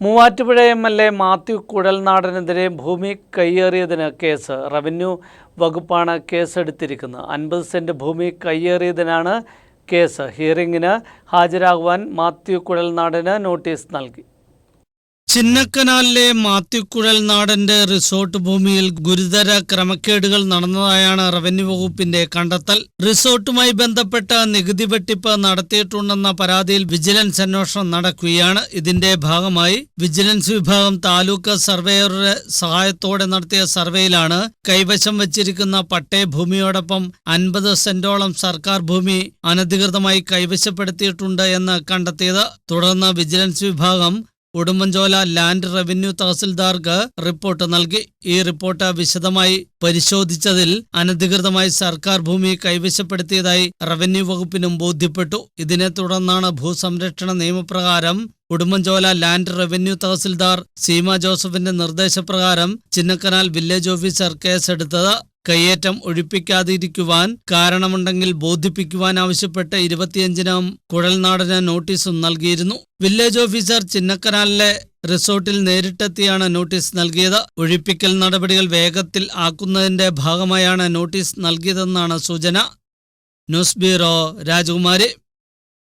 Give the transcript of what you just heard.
Muvattupuzha M L A Mathew കുഴൽനാടനെതിരെ ഭൂമി കയ്യേറിയതിന് case. Revenue വകുപ്പാണ് കേസെടുത്തിരിക്കുന്നത്. അൻപത് സെന്റ് ഭൂമി കയ്യേറിയതിനാണ് കേസ്. ഹിയറിംഗിന് ഹാജരാകുവാൻ മാത്യു കുഴൽനാടന് നോട്ടീസ് നൽകി. ചിന്നക്കനാലിലെ മാത്യുക്കുഴൽ നാടന്റെ റിസോർട്ട് ഭൂമിയിൽ ഗുരുതര ക്രമക്കേടുകൾ നടന്നതായാണ് റവന്യൂ വകുപ്പിന്റെ കണ്ടെത്തൽ. റിസോർട്ടുമായി ബന്ധപ്പെട്ട നികുതി വെട്ടിപ്പ് നടത്തിയിട്ടുണ്ടെന്ന പരാതിയിൽ വിജിലൻസ് അന്വേഷണം നടക്കുകയാണ്. ഇതിന്റെ ഭാഗമായി വിജിലൻസ് വിഭാഗം താലൂക്ക് സർവേയറുടെ സഹായത്തോടെ നടത്തിയ സർവേയിലാണ് കൈവശം വച്ചിരിക്കുന്ന പട്ടേ ഭൂമിയോടൊപ്പം അൻപത് സെന്റോളം സർക്കാർ ഭൂമി അനധികൃതമായി കൈവശപ്പെടുത്തിയിട്ടുണ്ട് എന്ന് കണ്ടെത്തിയത്. തുടർന്ന് വിജിലൻസ് വിഭാഗം ഉടുമ്പൻചോല ലാൻഡ് റവന്യൂ തഹസിൽദാർക്ക് റിപ്പോർട്ട് നൽകി. ഈ റിപ്പോർട്ട് വിശദമായി പരിശോധിച്ചതിൽ അനധികൃതമായി സർക്കാർ ഭൂമി കൈവശപ്പെടുത്തിയതായി റവന്യൂ വകുപ്പിനും ബോധ്യപ്പെട്ടു. ഇതിനെ തുടർന്നാണ് ഭൂസംരക്ഷണ നിയമപ്രകാരം ഉടുമ്പൻചോല ലാൻഡ് റവന്യൂ തഹസിൽദാർ സീമ ജോസഫിന്റെ നിർദ്ദേശപ്രകാരം ചിന്നക്കനാൽ വില്ലേജ് ഓഫീസർ കേസെടുത്തത്. കയ്യേറ്റം ഒഴിപ്പിക്കാതിരിക്കുവാൻ കാരണമുണ്ടെങ്കിൽ ബോധിപ്പിക്കുവാൻ ആവശ്യപ്പെട്ട് ഇരുപത്തിയഞ്ചിനും കുഴൽനാടന് നോട്ടീസും നൽകിയിരുന്നു. വില്ലേജ് ഓഫീസർ ചിന്നക്കനാലിലെ റിസോർട്ടിൽ നേരിട്ടെത്തിയാണ് നോട്ടീസ് നൽകിയത്. ഒഴിപ്പിക്കൽ നടപടികൾ വേഗത്തിൽ ആക്കുന്നതിന്റെ ഭാഗമായാണ് നോട്ടീസ് നൽകിയതെന്നാണ് സൂചന. ന്യൂസ് ബ്യൂറോ രാജകുമാരി.